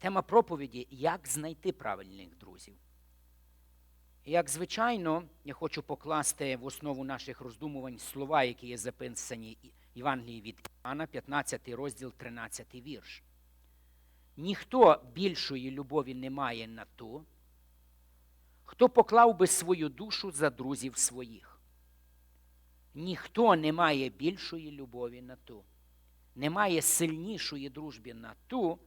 Тема проповіді як знайти правильних друзів. Як звичайно, я хочу покласти в основу наших роздумувань слова, які є записані в Євангелії від Івана, 15 розділ, 13 вірш. Ніхто більшої любові не має на ту, хто поклав би свою душу за друзів своїх. Ніхто не має більшої любові на ту, немає сильнішої дружби на ту,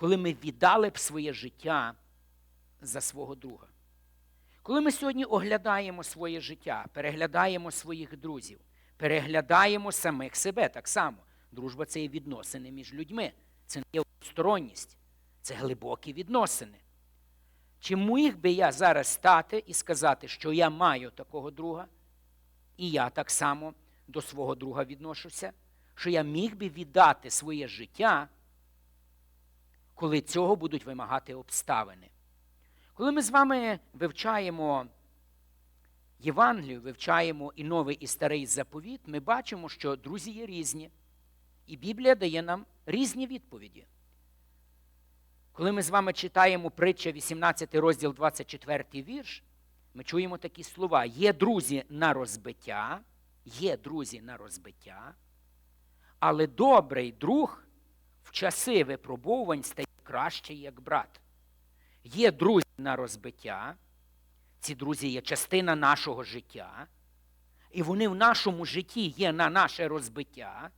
коли ми віддали б своє життя за свого друга. Коли ми сьогодні оглядаємо своє життя, переглядаємо своїх друзів, переглядаємо самих себе так само. Дружба це є відносини між людьми, це не є сторонність, це глибокі відносини. Чи міг би я зараз стати і сказати, що я маю такого друга, і я так само до свого друга відношуся, що я міг би віддати своє життя, коли цього будуть вимагати обставини? Коли ми з вами вивчаємо Євангелію, вивчаємо і новий, і старий заповіт, ми бачимо, що друзі є різні. І Біблія дає нам різні відповіді. Коли ми з вами читаємо притча 18 розділ 24 вірш, ми чуємо такі слова: є друзі на розбиття, є друзі на розбиття, але добрий друг в часи випробувань стає краще, як брат. Є друзі на розбиття, ці друзі є частина нашого життя, і вони в нашому житті є на наше розбиття.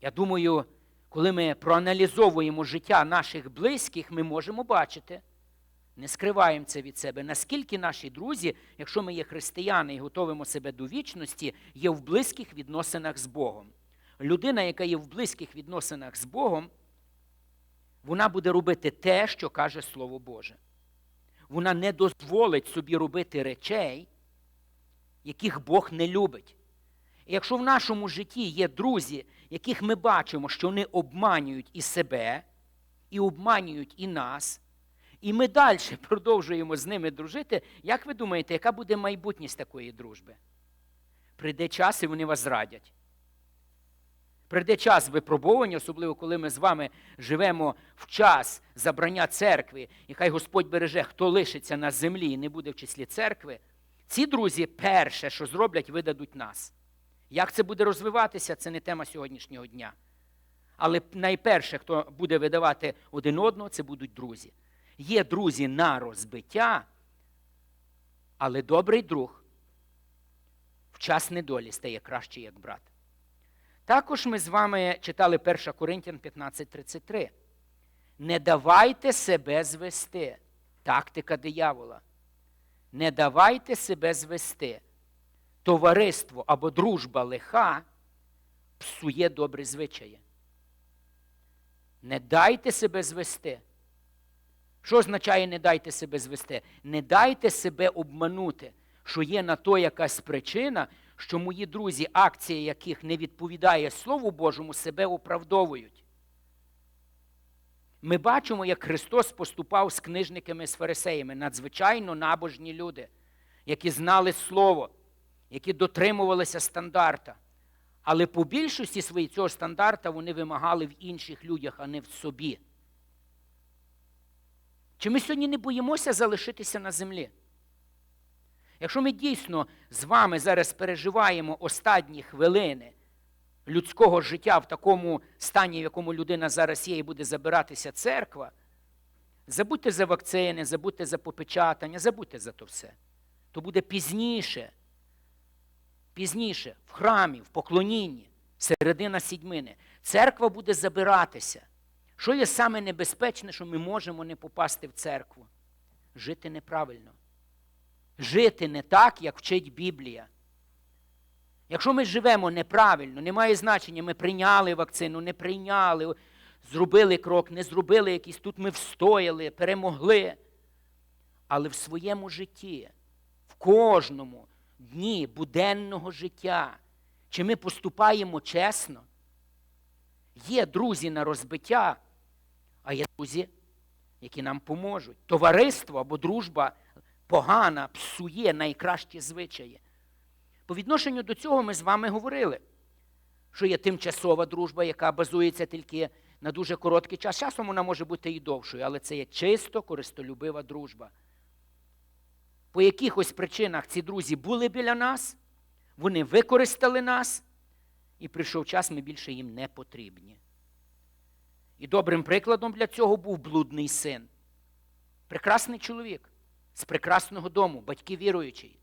Я думаю, коли ми проаналізовуємо життя наших близьких, ми можемо бачити, не скриваємо це від себе, наскільки наші друзі, якщо ми є християни і готовимо себе до вічності, є в близьких відносинах з Богом. Людина, яка є в близьких відносинах з Богом, вона буде робити те, що каже Слово Боже. Вона не дозволить собі робити речей, яких Бог не любить. І якщо в нашому житті є друзі, яких ми бачимо, що вони обманюють і себе, і обманюють і нас, і ми далі продовжуємо з ними дружити, як ви думаєте, яка буде майбутність такої дружби? Прийде час і вони вас зрадять. Прийде час випробування, особливо коли ми з вами живемо в час забрання церкви, і хай Господь береже, хто лишиться на землі і не буде в числі церкви. Ці друзі, перше, що зроблять, видадуть нас. Як це буде розвиватися, це не тема сьогоднішнього дня. Але найперше, хто буде видавати один одного, це будуть друзі. Є друзі на розбиття, але добрий друг в час недолі стає краще, як брат. Також ми з вами читали 1 Коринтян 15:33. Не давайте себе звести. Тактика диявола. Не давайте себе звести. Товариство або дружба лиха псує добрі звичаї. Не дайте себе звести. Що означає не дайте себе звести? Не дайте себе обманути, що є на то якась причина, що мої друзі, акція яких не відповідає Слову Божому, себе оправдовують. Ми бачимо, як Христос поступав з книжниками з фарисеями, надзвичайно набожні люди, які знали Слово, які дотримувалися стандарта. Але по більшості своїй цього стандарта вони вимагали в інших людях, а не в собі. Чи ми сьогодні не боїмося залишитися на землі? Якщо ми дійсно з вами зараз переживаємо останні хвилини людського життя в такому стані, в якому людина зараз є, і буде забиратися церква, забудьте за вакцини, забудьте за попечатання, забудьте за то все. То буде пізніше, пізніше, в храмі, в поклонінні, середина сідьмини. Церква буде забиратися. Що є саме небезпечне, що ми можемо не попасти в церкву? Жити неправильно жити не так, як вчить Біблія. Якщо ми живемо неправильно, немає значення, ми прийняли вакцину, не прийняли, зробили крок, не зробили якийсь, тут ми встояли, перемогли. Але в своєму житті, в кожному дні буденного життя, чи ми поступаємо чесно, є друзі на розбиття, а є друзі, які нам поможуть. Товариство або дружба погана, псує найкращі звичаї. По відношенню до цього ми з вами говорили, що є тимчасова дружба, яка базується тільки на дуже короткий час. Часом вона може бути і довшою, але це є чисто користолюбива дружба. По якихось причинах ці друзі були біля нас, вони використали нас, і прийшов час, ми більше їм не потрібні. І добрим прикладом для цього був блудний син. Прекрасний чоловік з прекрасного дому, батьки віруючий.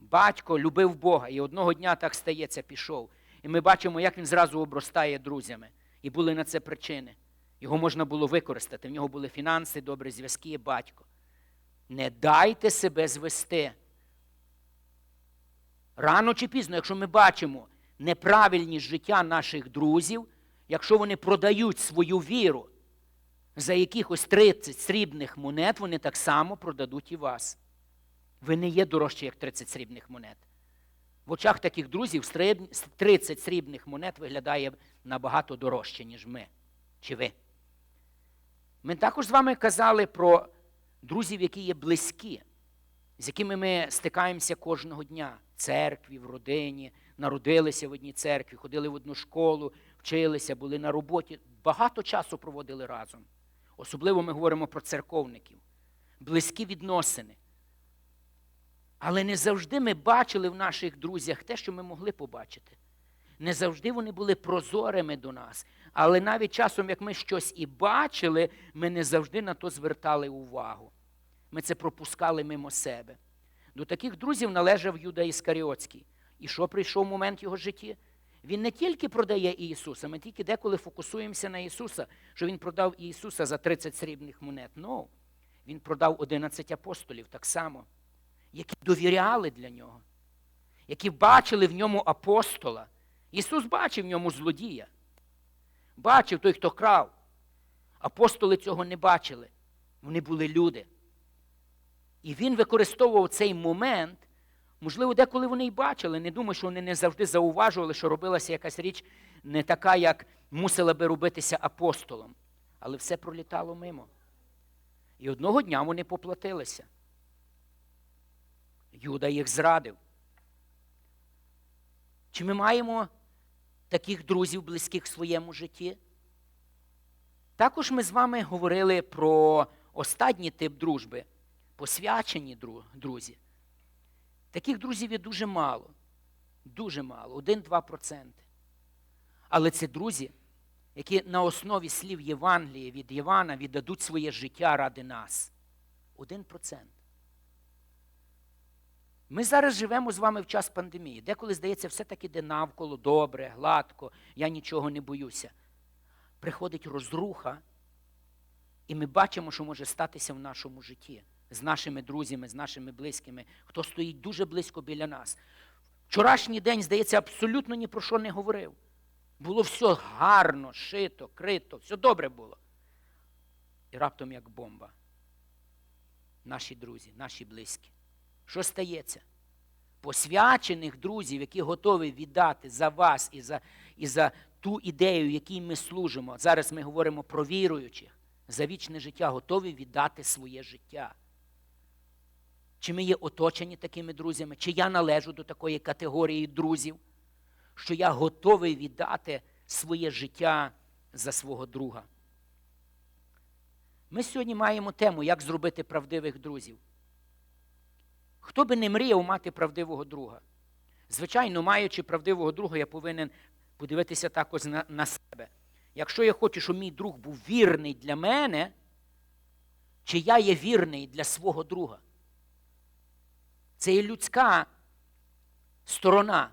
Батько любив Бога, і одного дня так стається, пішов. І ми бачимо, як він зразу обростає друзями. І були на це причини. Його можна було використати. В нього були фінанси, добрі зв'язки, батько. Не дайте себе звести. Рано чи пізно, якщо ми бачимо неправильність життя наших друзів, якщо вони продають свою віру за якихось 30 срібних монет, вони так само продадуть і вас. Ви не є дорожчі, як 30 срібних монет. В очах таких друзів 30 срібних монет виглядає набагато дорожче, ніж ми чи ви. Ми також з вами казали про друзів, які є близькі, з якими ми стикаємося кожного дня в церкві, в родині, народилися в одній церкві, ходили в одну школу, вчилися, були на роботі. Багато часу проводили разом. Особливо ми говоримо про церковників, близькі відносини. Але не завжди ми бачили в наших друзях те, що ми могли побачити. Не завжди вони були прозорими до нас. Але навіть часом, як ми щось і бачили, ми не завжди на то звертали увагу. Ми це пропускали мимо себе. До таких друзів належав Юда Іскаріотський. І що прийшов момент його житті? Він не тільки продає Ісуса, ми тільки деколи фокусуємося на Ісуса, що Він продав Ісуса за 30 срібних монет. Ну, Він продав 11 апостолів так само, які довіряли для нього, які бачили в ньому апостола. Ісус бачив в ньому злодія. Бачив той, хто крав. Апостоли цього не бачили. Вони були люди. І він використовував цей момент. Можливо, деколи вони й бачили. Не думаю, що вони не завжди зауважували, що робилася якась річ не така, як мусила би робитися апостолом. Але все пролітало мимо. І одного дня вони поплатилися. Юда їх зрадив. Чи ми маємо таких друзів близьких в своєму житті? Також ми з вами говорили про останній тип дружби посвячені друзі. Таких друзів є дуже мало. Дуже мало, 1-2%. Але це друзі, які на основі слів Євангелія від Івана віддадуть своє життя ради нас. 1%. Ми зараз живемо з вами в час пандемії. Деколи, здається, все таки йде навколо добре, гладко, я нічого не боюся. Приходить розруха, і ми бачимо, що може статися в нашому житті з нашими друзями, з нашими близькими, хто стоїть дуже близько біля нас. Вчорашній день, здається, абсолютно ні про що не говорив. Було все гарно, шито, крито, все добре було. І раптом як бомба. Наші друзі, наші близькі. Що стається? Посвячених друзів, які готові віддати за вас і за і за ту ідею, якій ми служимо. Зараз ми говоримо про віруючих, за вічне життя, готові віддати своє життя. Чи ми є оточені такими друзями, чи я належу до такої категорії друзів, що я готовий віддати своє життя за свого друга. Ми сьогодні маємо тему, як зробити правдивих друзів. Хто би не мріяв мати правдивого друга? Звичайно, маючи правдивого друга, я повинен подивитися також на, на себе. Якщо я хочу, щоб мій друг був вірний для мене, чи я є вірний для свого друга? Це є людська сторона.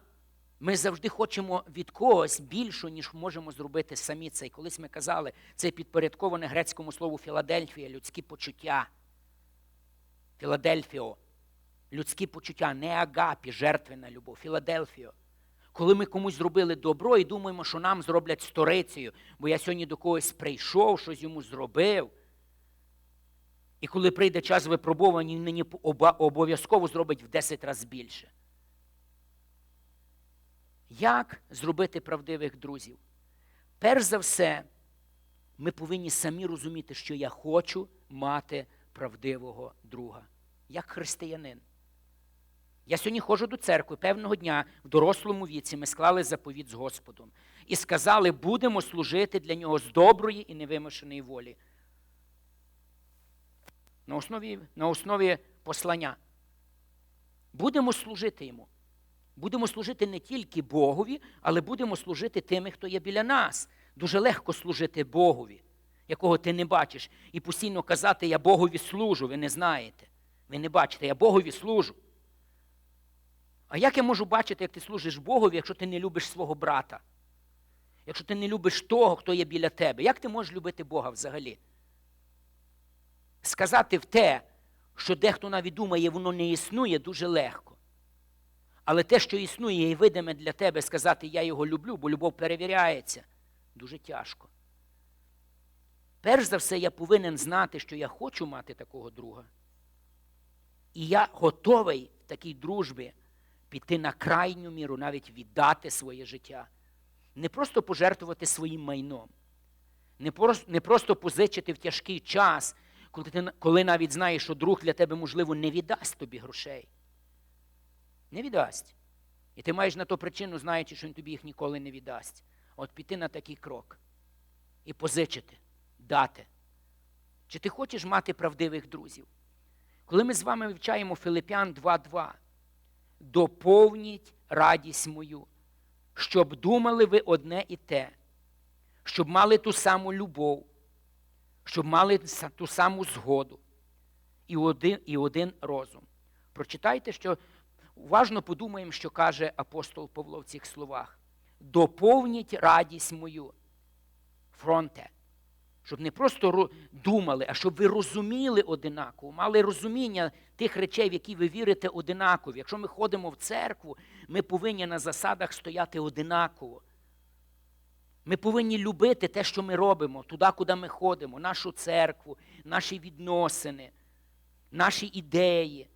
Ми завжди хочемо від когось більшу, ніж можемо зробити самі це. І колись ми казали, це підпорядковане грецькому слову Філадельфія, людські почуття. Філадельфіо. Людські почуття, не агапі, жертвена любов, Філадельфіо. Коли ми комусь зробили добро і думаємо, що нам зроблять сторицею, бо я сьогодні до когось прийшов, щось йому зробив. І коли прийде час випробування, він мені обов'язково зробить в 10 разів більше. Як зробити правдивих друзів? Перш за все, ми повинні самі розуміти, що я хочу мати правдивого друга, як християнин. Я сьогодні ходжу до церкви певного дня в дорослому віці ми склали заповіт з Господом і сказали, будемо служити для нього з доброї і невимушеної волі. На основі, на основі послання. Будемо служити йому. Будемо служити не тільки Богові, але будемо служити тими, хто є біля нас. Дуже легко служити Богові, якого ти не бачиш, і постійно казати, я Богові служу, ви не знаєте. Ви не бачите, я Богові служу. А як я можу бачити, як ти служиш Богові, якщо ти не любиш свого брата? Якщо ти не любиш того, хто є біля тебе, як ти можеш любити Бога взагалі? Сказати в те, що дехто навіть думає, воно не існує, дуже легко. Але те, що існує і видиме для тебе, сказати Я його люблю, бо любов перевіряється, дуже тяжко. Перш за все, я повинен знати, що я хочу мати такого друга. І я готовий в такій дружбі піти на крайню міру, навіть віддати своє життя. Не просто пожертвувати своїм майном, не просто, не просто позичити в тяжкий час, коли, ти, коли навіть знаєш, що друг для тебе, можливо, не віддасть тобі грошей. Не віддасть. І ти маєш на то причину, знаючи, що він тобі їх ніколи не віддасть. От піти на такий крок і позичити, дати. Чи ти хочеш мати правдивих друзів? Коли ми з вами вивчаємо Филипян 2.2, доповніть радість мою, щоб думали ви одне і те, щоб мали ту саму любов, щоб мали ту саму згоду і один, і один розум. Прочитайте, що уважно подумаємо, що каже апостол Павло в цих словах. Доповніть радість мою, фронте. Щоб не просто думали, а щоб ви розуміли одинаково, мали розуміння тих речей, в які ви вірите одинаково. Якщо ми ходимо в церкву, ми повинні на засадах стояти одинаково. Ми повинні любити те, що ми робимо, туди, куди ми ходимо, нашу церкву, наші відносини, наші ідеї,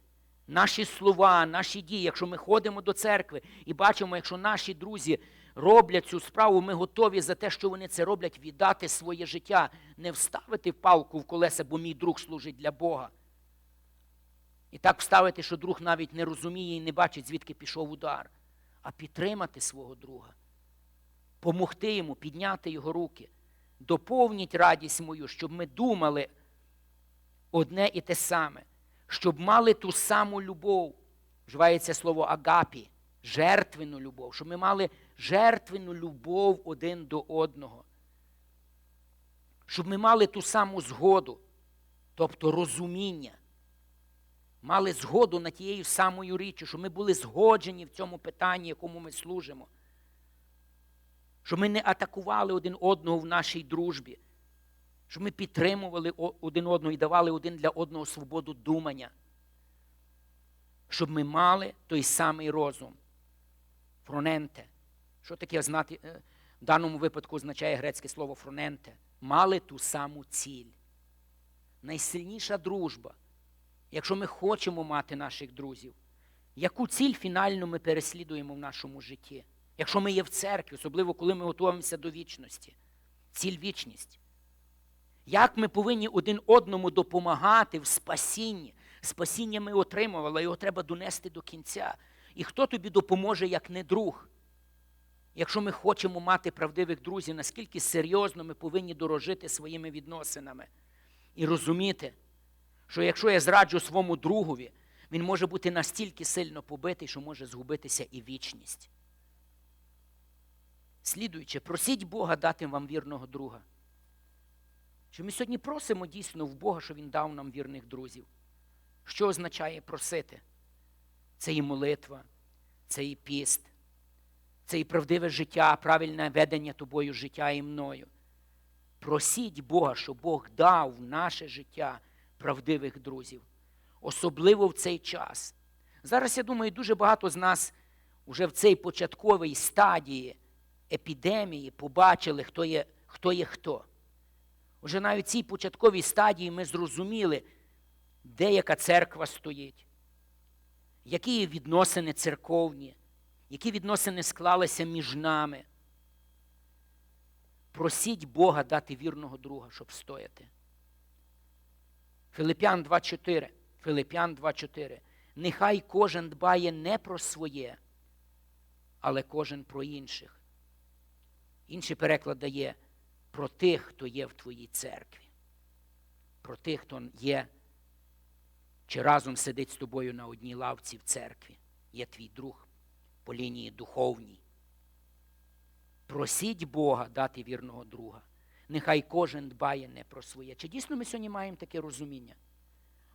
наші слова, наші дії. Якщо ми ходимо до церкви і бачимо, якщо наші друзі роблять цю справу, ми готові за те, що вони це роблять, віддати своє життя, не вставити палку в колеса, бо мій друг служить для Бога. І так вставити, що друг навіть не розуміє і не бачить, звідки пішов удар, а підтримати свого друга, помогти йому, підняти його руки, доповніть радість мою, щоб ми думали одне і те саме, щоб мали ту саму любов, вживається слово агапі, жертвену любов, щоб ми мали жертвену любов один до одного. Щоб ми мали ту саму згоду, тобто розуміння, мали згоду на тією самою річчю, щоб ми були згоджені в цьому питанні, якому ми служимо. Щоб ми не атакували один одного в нашій дружбі, щоб ми підтримували один одного і давали один для одного свободу думання, щоб ми мали той самий розум. Фроненте. Що таке знати? Е, в даному випадку означає грецьке слово фроненте. Мали ту саму ціль. Найсильніша дружба. Якщо ми хочемо мати наших друзів, яку ціль фінально ми переслідуємо в нашому житті? Якщо ми є в церкві, особливо коли ми готуємося до вічності, ціль вічність. Як ми повинні один одному допомагати в спасінні? Спасіння ми отримували, його треба донести до кінця. І хто тобі допоможе, як не друг? Якщо ми хочемо мати правдивих друзів, наскільки серйозно ми повинні дорожити своїми відносинами і розуміти, що якщо я зраджу своєму другові, він може бути настільки сильно побитий, що може згубитися і вічність. Слідуючи, просіть Бога дати вам вірного друга. Що ми сьогодні просимо дійсно в Бога, що Він дав нам вірних друзів. Що означає просити? Це і молитва, це і піст, це і правдиве життя, правильне ведення тобою життя і мною. Просіть Бога, щоб Бог дав в наше життя правдивих друзів, особливо в цей час. Зараз, я думаю, дуже багато з нас вже в цій початковій стадії епідемії побачили, хто є хто. Є хто. Уже навіть в цій початковій стадії ми зрозуміли, де яка церква стоїть, які відносини церковні, які відносини склалися між нами. Просіть Бога дати вірного друга, щоб стояти. Филип'ян 2.4. Филип'ян 2.4. нехай кожен дбає не про своє, але кожен про інших. Інший переклад дає про тих, хто є в твоїй церкві, про тих, хто є чи разом сидить з тобою на одній лавці в церкві, є твій друг по лінії духовній. Просіть Бога дати вірного друга. Нехай кожен дбає не про своє. Чи дійсно ми сьогодні маємо таке розуміння?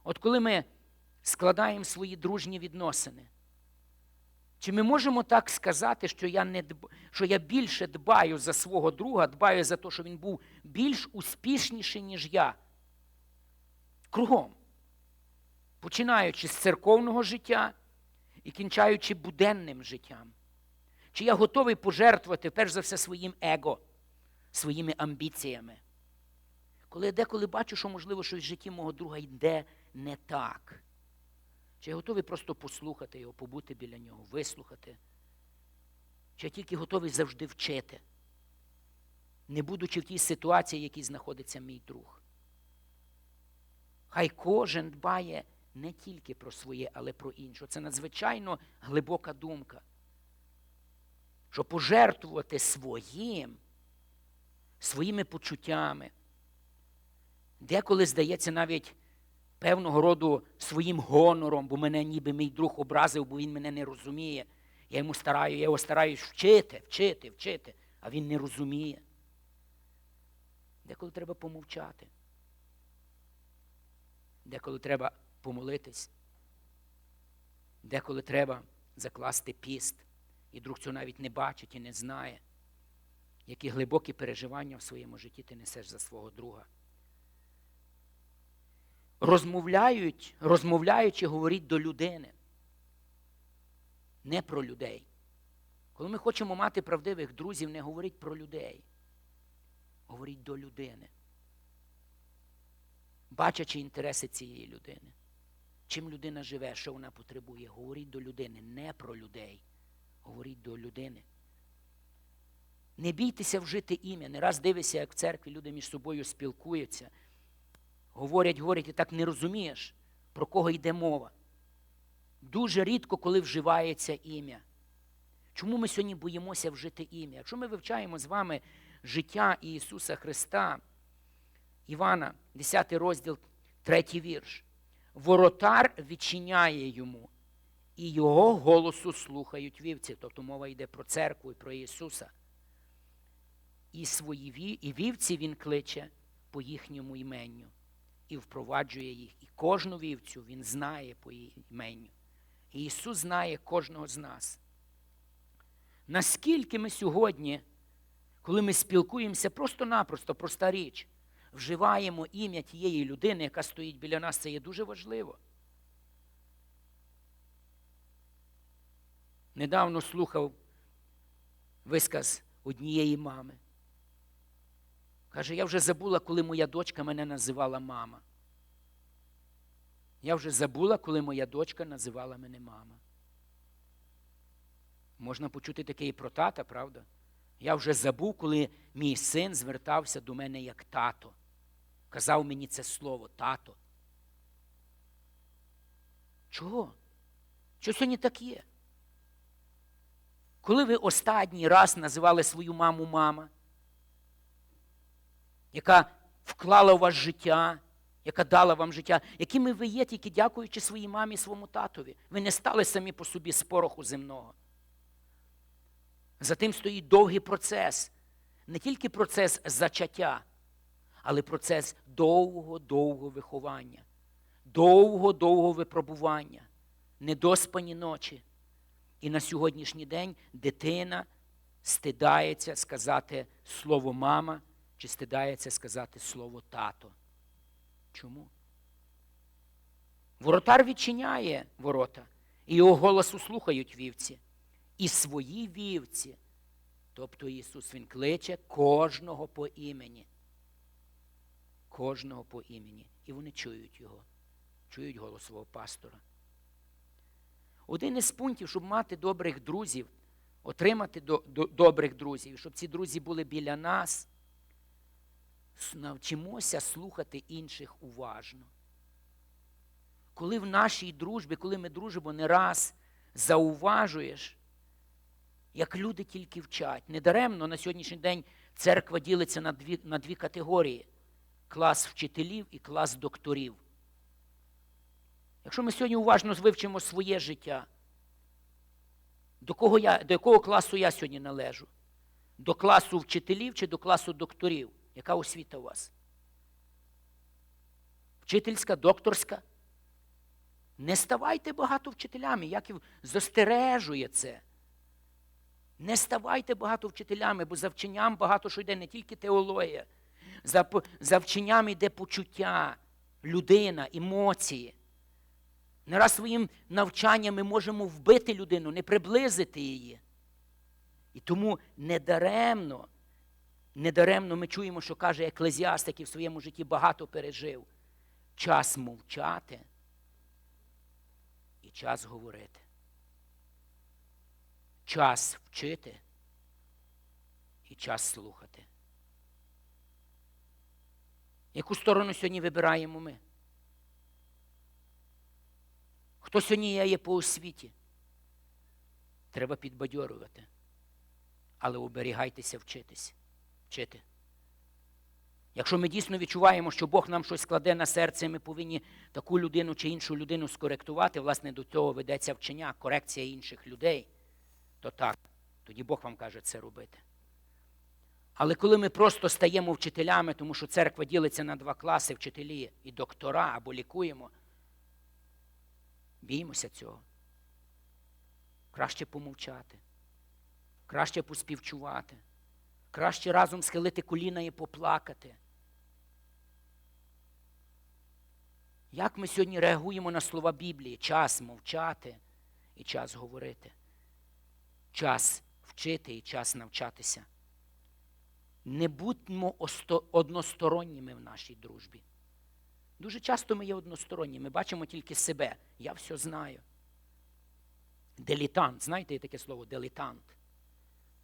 От коли ми складаємо свої дружні відносини, чи ми можемо так сказати, що я не дб... що я більше дбаю за свого друга, дбаю за те, що він був більш успішніший, ніж я? Кругом. Починаючи з церковного життя і кінчаючи буденним життям. Чи я готовий пожертвувати, перш за все, своїм его, своїми амбіціями? Коли я деколи бачу, що, можливо, щось в житті мого друга йде не так. Чи я готовий просто послухати його, побути біля нього, вислухати? Чи тільки готовий завжди вчити, не будучи в тій ситуації, в якій знаходиться мій друг? Хай кожен дбає не тільки про своє, але про інше. Це надзвичайно глибока думка. Що пожертвувати своїм, своїми почуттями, деколи здається навіть певного роду своїм гонором, бо мене ніби мій друг образив, бо він мене не розуміє. Я йому стараю, я його стараюсь вчити, вчити, вчити, а він не розуміє. Деколи треба помовчати. Деколи треба помолитись. Деколи треба закласти піст. І друг цього навіть не бачить і не знає, які глибокі переживання в своєму житті ти несеш за свого друга. Розмовляють, розмовляючи, говоріть до людини, не про людей. Коли ми хочемо мати правдивих друзів, не говоріть про людей. Говоріть до людини. Бачачи інтереси цієї людини. Чим людина живе, що вона потребує, говоріть до людини, не про людей. Говоріть до людини. Не бійтеся вжити ім'я. Не раз дивися, як в церкві люди між собою спілкуються. Говорять, говорять, і так не розумієш, про кого йде мова. Дуже рідко, коли вживається ім'я. Чому ми сьогодні боїмося вжити ім'я? Якщо ми вивчаємо з вами життя Ісуса Христа, Івана, 10 розділ, 3 вірш. Воротар відчиняє йому, і його голосу слухають вівці. Тобто мова йде про церкву і про Ісуса. І свої і вівці Він кличе по їхньому іменню і впроваджує їх. І кожну вівцю Він знає по її іменню. І Ісус знає кожного з нас. Наскільки ми сьогодні, коли ми спілкуємося просто-напросто, проста річ, вживаємо ім'я тієї людини, яка стоїть біля нас, це є дуже важливо. Недавно слухав висказ однієї мами. Каже, я вже забула, коли моя дочка мене називала мама. Я вже забула, коли моя дочка називала мене мама. Можна почути таке і про тата, правда? Я вже забув, коли мій син звертався до мене як тато. Казав мені це слово тато. Чого? Що сьогодні так є? Коли ви останній раз називали свою маму мама, яка вклала у вас життя, яка дала вам життя, якими ви є, тільки дякуючи своїй мамі, своєму татові. Ви не стали самі по собі з пороху земного. За тим стоїть довгий процес. Не тільки процес зачаття, але процес довго-довго виховання, довго-довго випробування, недоспані ночі. І на сьогоднішній день дитина стидається сказати слово мама чи стидається сказати слово тато. Чому? Воротар відчиняє ворота, і його голосу слухають вівці. І свої вівці. Тобто Ісус Він кличе кожного по імені. Кожного по імені. І вони чують його, чують голос свого пастора. Один із пунктів, щоб мати добрих друзів, отримати до, до, добрих друзів, щоб ці друзі були біля нас, навчимося слухати інших уважно. коли в нашій дружбі, коли ми дружимо не раз, зауважуєш, як люди тільки вчать. Недаремно на сьогоднішній день церква ділиться на дві, на дві категорії: клас вчителів і клас докторів. Якщо ми сьогодні уважно вивчимо своє життя, до, кого я, до якого класу я сьогодні належу? До класу вчителів чи до класу докторів? Яка освіта у вас? Вчительська, докторська? Не ставайте багато вчителями, Яків застережує це. Не ставайте багато вчителями, бо за вченням багато що йде, не тільки теологія. За, за вченням йде почуття, людина, емоції. Не раз своїм навчанням ми можемо вбити людину, не приблизити її. І тому недаремно, недаремно ми чуємо, що каже еклезіаст, який в своєму житті багато пережив. Час мовчати і час говорити. Час вчити і час слухати. Яку сторону сьогодні вибираємо ми? Хто сьогодні є по освіті? Треба підбадьорювати. Але оберігайтеся вчитись. Вчити. Якщо ми дійсно відчуваємо, що Бог нам щось складе на серце, ми повинні таку людину чи іншу людину скоректувати, власне, до цього ведеться вчення, корекція інших людей, то так, тоді Бог вам каже це робити. Але коли ми просто стаємо вчителями, тому що церква ділиться на два класи вчителі і доктора або лікуємо, біймося цього. Краще помовчати, краще поспівчувати, краще разом схилити коліна і поплакати. Як ми сьогодні реагуємо на слова Біблії? Час мовчати і час говорити, час вчити і час навчатися. Не будьмо односторонніми в нашій дружбі. Дуже часто ми є односторонні, ми бачимо тільки себе. Я все знаю. Делітант, знаєте є таке слово делітант?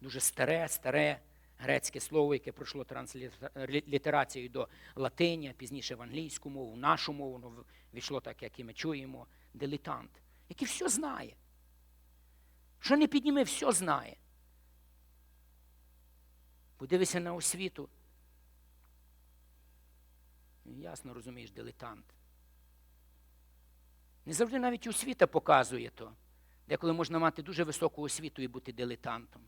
Дуже старе, старе грецьке слово, яке пройшло транслітерацію до латині, пізніше в англійську мову, в нашу мову, воно війшло так, як і ми чуємо, дилетант, який все знає. Що не підніме, все знає. Подивися на освіту. Ясно розумієш, дилетант. Не завжди навіть освіта показує то. Деколи можна мати дуже високу освіту і бути дилетантом.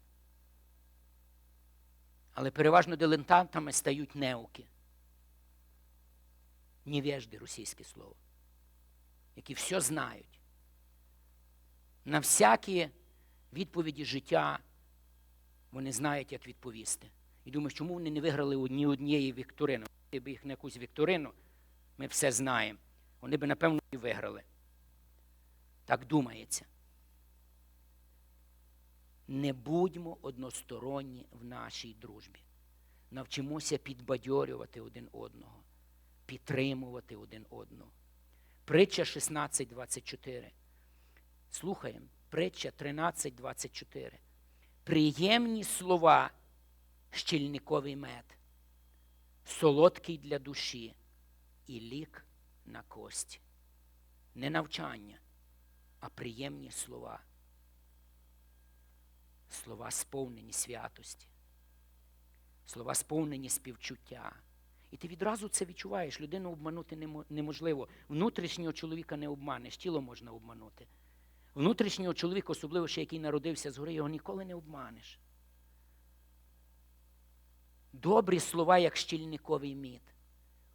Але переважно дилетантами стають неуки. Невежди російське слово, які все знають. На всякі відповіді життя вони знають, як відповісти. І думаю, чому вони не виграли ні однієї вікторини? Якби їх на якусь вікторину, ми все знаємо. Вони би, напевно, і виграли. Так думається. Не будьмо односторонні в нашій дружбі. Навчимося підбадьорювати один одного, підтримувати один одного. Притча 16.24. Слухаємо. Притча 13.24. Приємні слова щільниковий мед, солодкий для душі і лік на кості. Не навчання, а приємні слова. Слова сповнені святості, слова сповнені співчуття. І ти відразу це відчуваєш. Людину обманути неможливо. Внутрішнього чоловіка не обманеш, тіло можна обманути. Внутрішнього чоловіка, особливо ще який народився згори, його ніколи не обманеш. Добрі слова, як щільниковий мід.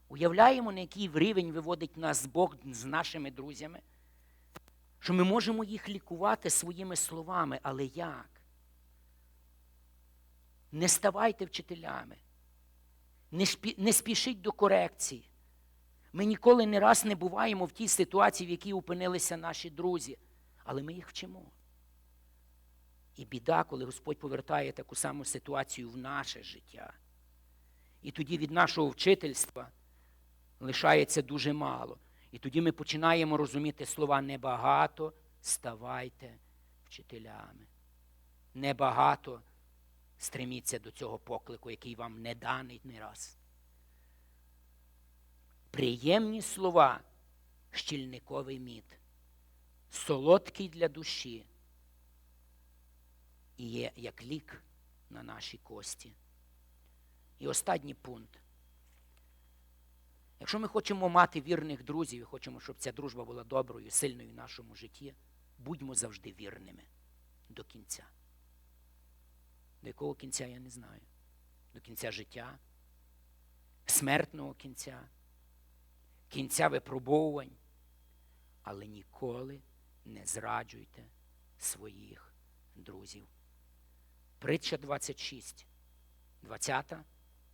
Уявляємо, на який рівень виводить нас Бог з нашими друзями, що ми можемо їх лікувати своїми словами, але як? Не ставайте вчителями, не, спішіть до корекції. Ми ніколи не раз не буваємо в тій ситуації, в якій опинилися наші друзі, але ми їх вчимо. І біда, коли Господь повертає таку саму ситуацію в наше життя. І тоді від нашого вчительства лишається дуже мало. І тоді ми починаємо розуміти слова небагато ставайте вчителями. Небагато стреміться до цього поклику, який вам не даний не раз. Приємні слова щільниковий мід, солодкий для душі і є як лік на наші кості. І останній пункт. Якщо ми хочемо мати вірних друзів і хочемо, щоб ця дружба була доброю, сильною в нашому житті, будьмо завжди вірними до кінця. До якого кінця я не знаю. До кінця життя, смертного кінця, кінця випробовувань. Але ніколи не зраджуйте своїх друзів. Притча 26, 20,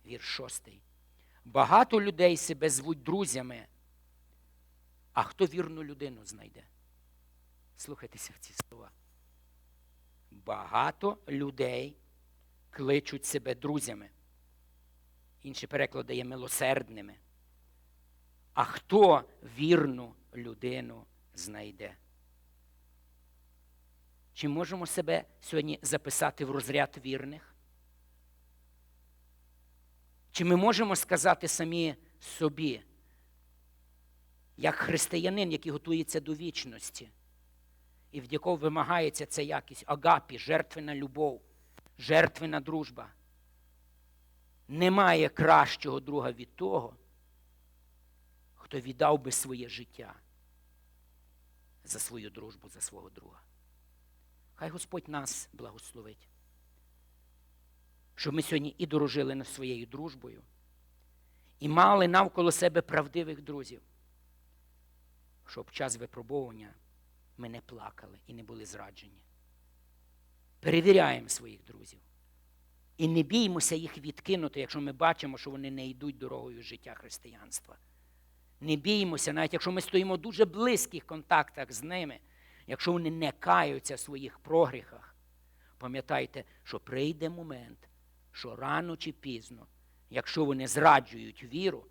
вірш 6. Багато людей себе звуть друзями, а хто вірну людину знайде? Слухайтеся в ці слова. Багато людей кличуть себе друзями. Інший переклад дає милосердними. А хто вірну людину знайде? Чи можемо себе сьогодні записати в розряд вірних? Чи ми можемо сказати самі собі, як християнин, який готується до вічності, і в якого вимагається ця якість агапі, жертвена любов, жертвена дружба? Немає кращого друга від того, хто віддав би своє життя за свою дружбу, за свого друга. Хай Господь нас благословить, щоб ми сьогодні і дорожили над своєю дружбою, і мали навколо себе правдивих друзів, щоб час випробовування ми не плакали і не були зраджені. Перевіряємо своїх друзів. І не біймося їх відкинути, якщо ми бачимо, що вони не йдуть дорогою життя християнства. Не біймося, навіть якщо ми стоїмо в дуже близьких контактах з ними, якщо вони не каються в своїх прогріхах, пам'ятайте, що прийде момент, що рано чи пізно, якщо вони зраджують віру,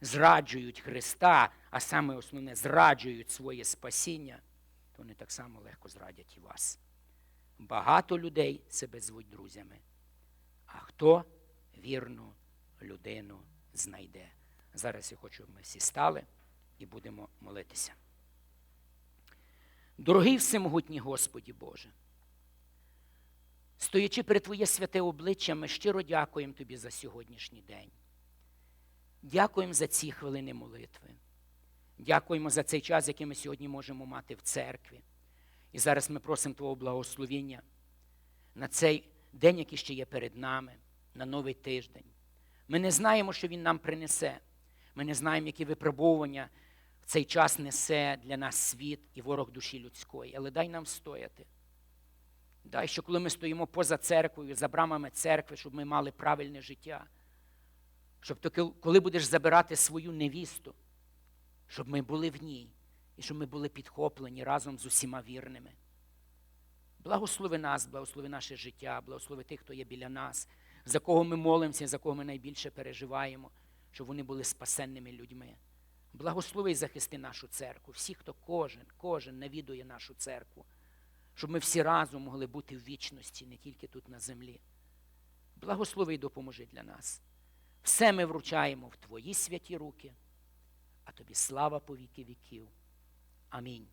зраджують Христа, а саме основне зраджують своє спасіння, то вони так само легко зрадять і вас. Багато людей себе звуть друзями. А хто вірну людину знайде? Зараз я хочу, щоб ми всі стали і будемо молитися. Дорогий всемогутній Господі Боже, стоячи перед Твоє святе обличчя, ми щиро дякуємо Тобі за сьогоднішній день. Дякуємо за ці хвилини молитви. Дякуємо за цей час, який ми сьогодні можемо мати в церкві. І зараз ми просимо Твого благословіння на цей день, який ще є перед нами, на новий тиждень. Ми не знаємо, що Він нам принесе. Ми не знаємо, які випробовування в цей час несе для нас світ і ворог душі людської. Але дай нам стояти. Дай, що коли ми стоїмо поза церквою, за брамами церкви, щоб ми мали правильне життя. Щоб ти, коли будеш забирати свою невісту, щоб ми були в ній і щоб ми були підхоплені разом з усіма вірними. Благослови нас, благослови наше життя, благослови тих, хто є біля нас, за кого ми молимося, за кого ми найбільше переживаємо, щоб вони були спасенними людьми. Благослови і захисти нашу церкву, всі, хто кожен, кожен навідує нашу церкву, щоб ми всі разом могли бути в вічності, не тільки тут на землі. Благослови і допоможи для нас. Все ми вручаємо в Твої святі руки, а тобі слава по віки віків. Амінь.